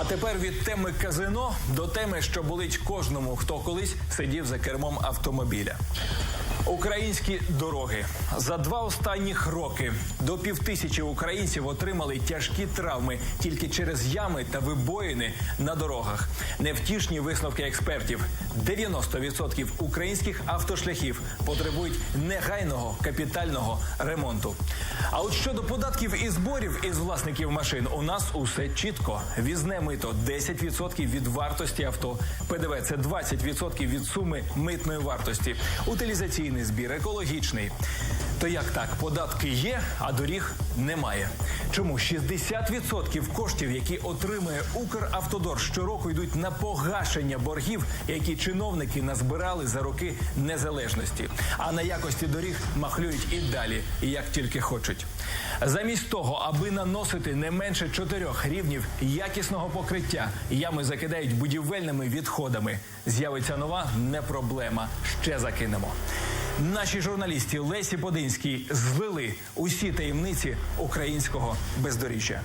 А тепер від теми казино до теми, що болить кожному, хто колись сидів за кермом автомобіля. Українські дороги за два останніх роки до півтисячі українців отримали тяжкі травми тільки через ями та вибоїни на дорогах. Невтішні висновки експертів: 90% українських автошляхів потребують негайного капітального ремонту. А от щодо податків і зборів із власників машин, у нас усе чітко. Візне мито 10% від вартості авто. ПДВ це 20% від суми митної вартості. Утилізаційний збір, екологічний. То як так, податки є, а доріг немає. Чому 60% коштів, які отримує Укравтодор, щороку йдуть на погашення боргів, які чиновники назбирали за роки незалежності, а на якості доріг махлюють і далі, як тільки хочуть. Замість того, аби наносити не менше чотирьох рівнів якісного покриття, ями закидають будівельними відходами. З'явиться нова не проблема. Ще закинемо. Наші журналісти Лесі Подинській злили усі таємниці українського бездоріжжя.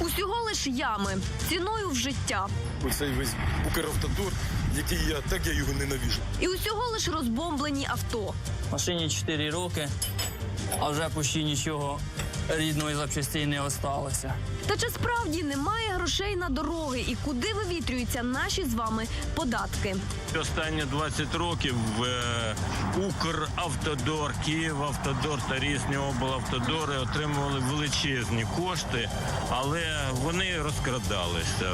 Усього лиш ями ціною в життя. Оцей весь Укравтодор, який я так я його ненавижу. І усього лиш розбомблені авто. Машині 4 роки, а вже почти нічого рідної запчастей не осталося. Та чи справді немає грошей на дороги і куди вивітрюються наші з вами податки? Останні 20 років е, Укравтодор, Київавтодор та різні облавтодори отримували величезні кошти, але вони розкрадалися.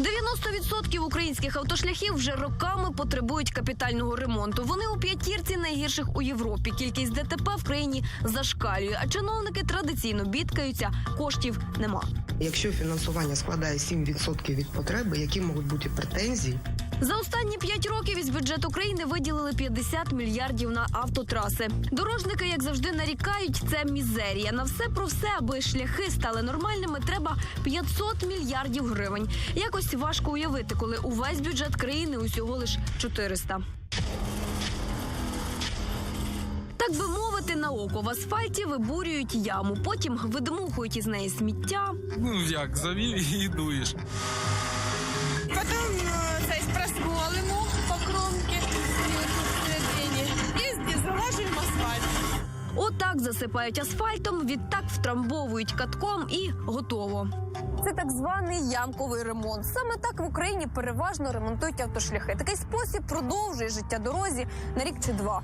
90% українських автошляхів вже роками потребують капітального ремонту. Вони у п'ятірці найгірших у Європі. Кількість ДТП в країні зашкалює, а чиновники традиційно бідкаються. Коштів нема. Якщо фінансування складає 7% від потреби, які можуть бути претензії? За останні п'ять років із бюджету країни виділили 50 мільярдів на автотраси. Дорожники, як завжди, нарікають, це мізерія. На все про все, аби шляхи стали нормальними, треба 500 мільярдів гривень. Якось важко уявити, коли увесь бюджет країни усього лиш 400. Так би мовити, на око в асфальті вибурюють яму, потім видмухують із неї сміття. Ну як, завів і дуєш. Потом Отак засипають асфальтом, відтак втрамбовують катком і готово. Це так званий ямковий ремонт. Саме так в Україні переважно ремонтують автошляхи. Такий спосіб продовжує життя дорозі на рік чи два.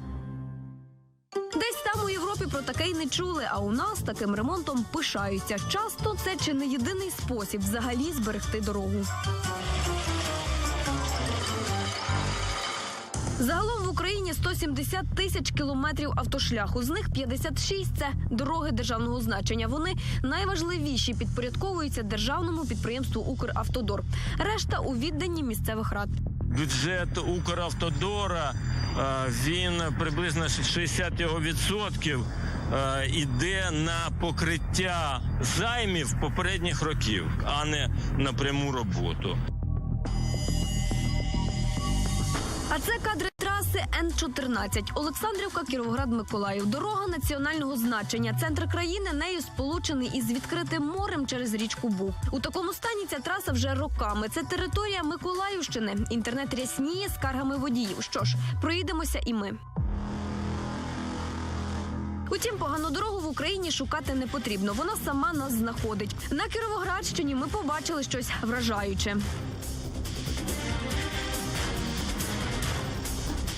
Десь там у Європі про таке й не чули, а у нас таким ремонтом пишаються. Часто це чи не єдиний спосіб взагалі зберегти дорогу. Загалом в Україні 170 тисяч кілометрів автошляху. З них 56 – це дороги державного значення. Вони найважливіші підпорядковуються державному підприємству Укравтодор. Решта у відданні місцевих рад. Бюджет Укравтодора е, він приблизно 60 його відсотків е, іде на покриття займів попередніх років, а не на пряму роботу. А це кадри траси Н-14. Олександрівка, Кіровоград, Миколаїв. Дорога національного значення. Центр країни нею сполучений із відкритим морем через річку Буг. У такому стані ця траса вже роками. Це територія Миколаївщини. Інтернет рясніє скаргами водіїв. Що ж, проїдемося і ми. Утім, погану дорогу в Україні шукати не потрібно. Вона сама нас знаходить. На Кіровоградщині ми побачили щось вражаюче.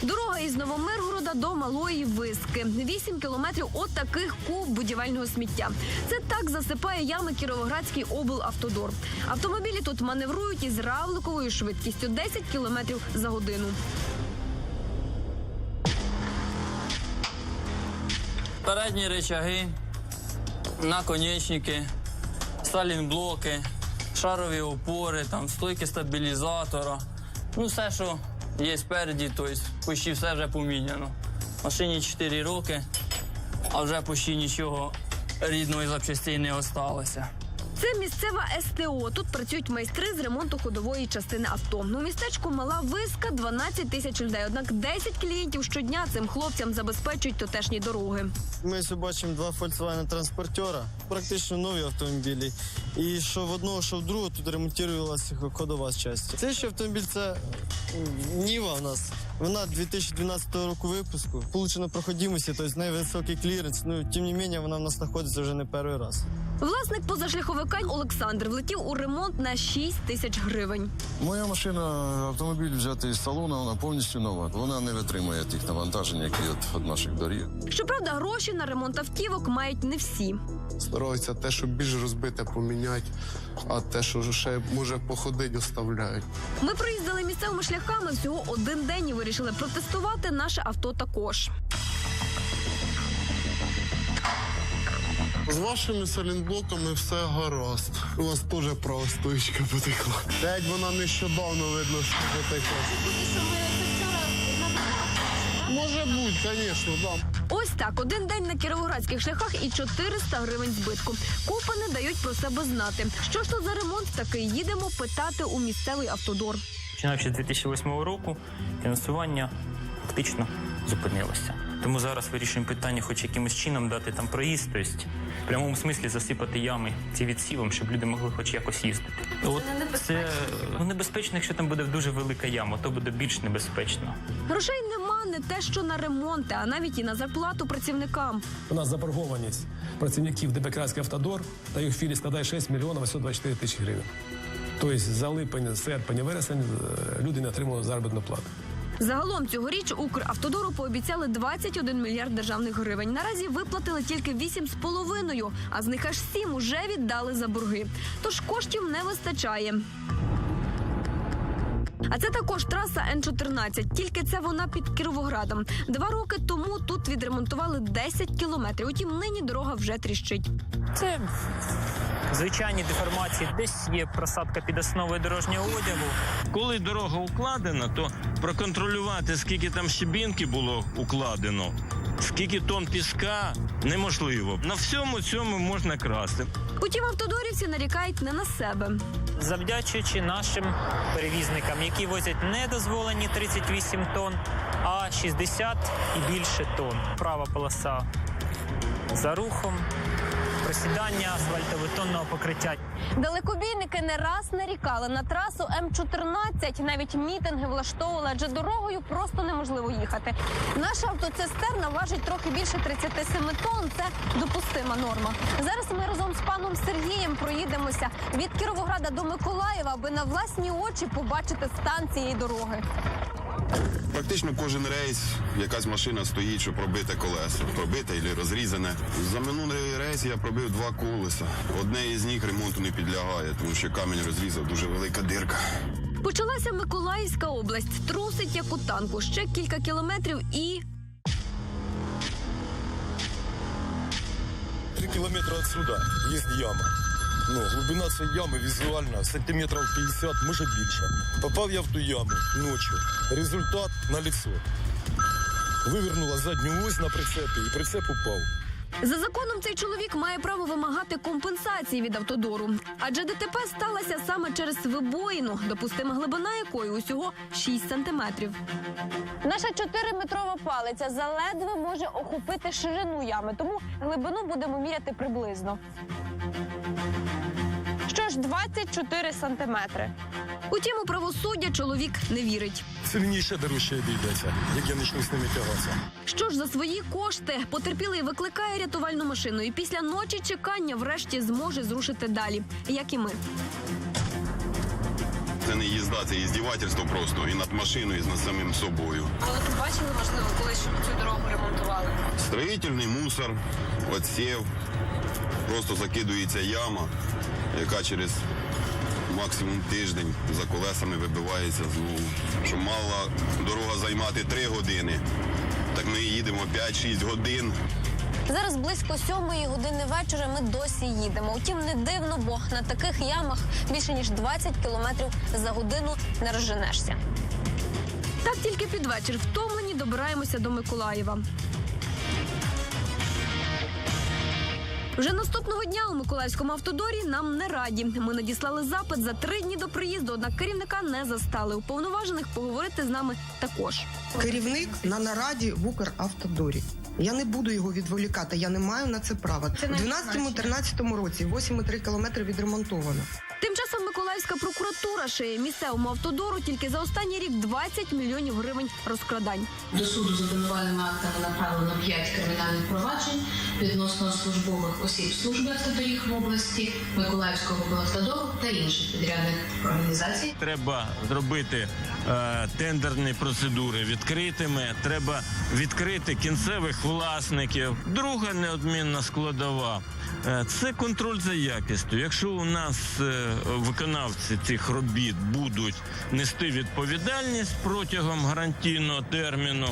Дорога із Новомиргорода до Малої Виски. 8 кілометрів от таких куб будівельного сміття. Це так засипає ями Кіровоградський облавтодор. Автомобілі тут маневрують із равликовою швидкістю 10 кілометрів за годину. Передні речаги, наконечники, сталінблоки, шарові опори, там, стойки стабілізатора. Ну, все, що є спереді, тобто почти все вже поміняно. Машині 4 роки, а вже почти нічого рідної запчастей не осталося. Це місцева СТО. Тут працюють майстри з ремонту ходової частини авто. У містечку мала виска 12 тисяч людей. Однак 10 клієнтів щодня цим хлопцям забезпечують тотешні дороги. Ми ось бачимо два Volkswagen транспортера, практично нові автомобілі. І що в одного, що в другого тут ремонтувалася ходова частина. Цей ще автомобіль це Ніва у нас. Вона 2012 року випуску. Получена проходимості, тобто найвисокий кліренс. Ну, тим не менше, вона в нас знаходиться вже не перший раз. Власник позашляховика Олександр влетів у ремонт на 6 тисяч гривень. Моя машина, автомобіль взятий з салону, вона повністю нова. Вона не витримує тих навантажень, які от від наших доріг. Щоправда, гроші на ремонт автівок мають не всі. Стараються те, що більш розбите, поміняти, а те, що ще може походити, оставляють. Ми проїздили місцевими шляхами всього один день і вирішили протестувати наше авто також. З вашими салінблоками все гаразд. У вас теж права стоїчка потекла. Геть вона нещодавно видно, що потекла. Може бути, звісно, да. Ось так, один день на кіровоградських шляхах і 400 гривень збитку. Купи не дають про себе знати. Що ж то за ремонт такий? Їдемо питати у місцевий автодор. Починаючи з 2008 року, фінансування фактично зупинилося. Тому зараз вирішуємо питання, хоч якимось чином дати там проїзд, тобто в прямому смислі засипати ями ці відсівом, щоб люди могли хоч якось їздити. От це ну, небезпечно, якщо там буде дуже велика яма, то буде більш небезпечно. Грошей нема не те, що на ремонти, а навіть і на зарплату працівникам. У нас заборгованість працівників ДП «Кравський автодор та їх філій складає 6 мільйонів 824 тисячі гривень. Тобто за липень, серпень вересень е, люди не отримали заробітну плату. Загалом цьогоріч Укравтодору пообіцяли 21 мільярд державних гривень. Наразі виплатили тільки 8,5, а з них аж 7 уже віддали за борги. Тож коштів не вистачає. А це також траса Н-14, тільки це вона під Кіровоградом. Два роки тому тут відремонтували 10 кілометрів. Утім, нині дорога вже тріщить. Це звичайні деформації. Десь є просадка під основою дорожнього одягу. Коли дорога укладена, то проконтролювати, скільки там щебінки було укладено, скільки тонн піска неможливо. На всьому цьому можна красти. Утім, автодорівці нарікають не на себе. Завдячуючи нашим перевізникам, які возять недозволені 38 тонн, а 60 і більше тонн. Права полоса за рухом, просідання асфальтобетонного покриття. Далекобійники не раз нарікали на трасу М14. Навіть мітинги влаштовували, адже дорогою просто неможливо їхати. Наша автоцистерна важить трохи більше 37 тонн. Це допустима норма. Зараз ми разом з паном Сергієм проїдемося від Кіровограда до Миколаєва, аби на власні очі побачити стан цієї дороги. Практично кожен рейс якась машина стоїть, що пробите колесо. Пробите або розрізане. За минулий рейс я пробив два колеса. Одне із них ремонту не підлягає, тому що камінь розрізав дуже велика дирка. Почалася Миколаївська область. Трусить як у танку. Ще кілька кілометрів і Три кілометри відсюди є яма. Ну, глибина цієї ями візуально сантиметрів 50, може більше. Попав я в ту яму ночі. Результат на лицо. Вивернула задню ось на прицепі і прицеп упав. За законом цей чоловік має право вимагати компенсації від автодору, адже ДТП сталося саме через вибоїну, допустима глибина якої усього 6 сантиметрів. Наша 4-метрова палиця заледве може охопити ширину ями, тому глибину будемо міряти приблизно. Що ж, 24 сантиметри. Утім, у правосуддя чоловік не вірить. Ще дорожче обійдеться, як я почну з ними тягатися. Що ж за свої кошти потерпілий викликає рятувальну машину і після ночі чекання врешті зможе зрушити далі, як і ми. Це не їзда, це іздівательство просто і над машиною, і над самим собою. Але ви бачили, можливо, колись цю дорогу ремонтували? Строїтельний мусор, отсів, просто закидується яма, яка через максимум тиждень за колесами вибивається знову. Що мала дорога займати 3 години, так ми їдемо 5-6 годин. Зараз близько сьомої години вечора. Ми досі їдемо. Утім, не дивно, бо на таких ямах більше ніж 20 кілометрів за годину не розженешся. Так тільки під вечір втомлені добираємося до Миколаєва. Вже наступного дня у Миколаївському автодорі нам не раді. Ми надіслали запит за три дні до приїзду, однак керівника не застали. Уповноважених поговорити з нами також. Керівник на нараді в Укравтодорі. Я не буду його відволікати, я не маю на це права. У не 12-13 році 8,3 кілометри відремонтовано. Тим часом Миколаївська прокуратура шиє місцевому автодору тільки за останній рік 20 мільйонів гривень розкрадань. До суду з обвинувальними актами направлено 5 кримінальних проваджень відносно службових осіб служби автодоріг в області, Миколаївського облавтодору та інших підрядних організацій. Треба зробити е, тендерні процедури відкритими. Треба відкрити кінцевих власників. Друга неодмінна складова. Е, Це контроль за якістю. Якщо у нас е, виконавці цих робіт будуть нести відповідальність протягом гарантійного терміну,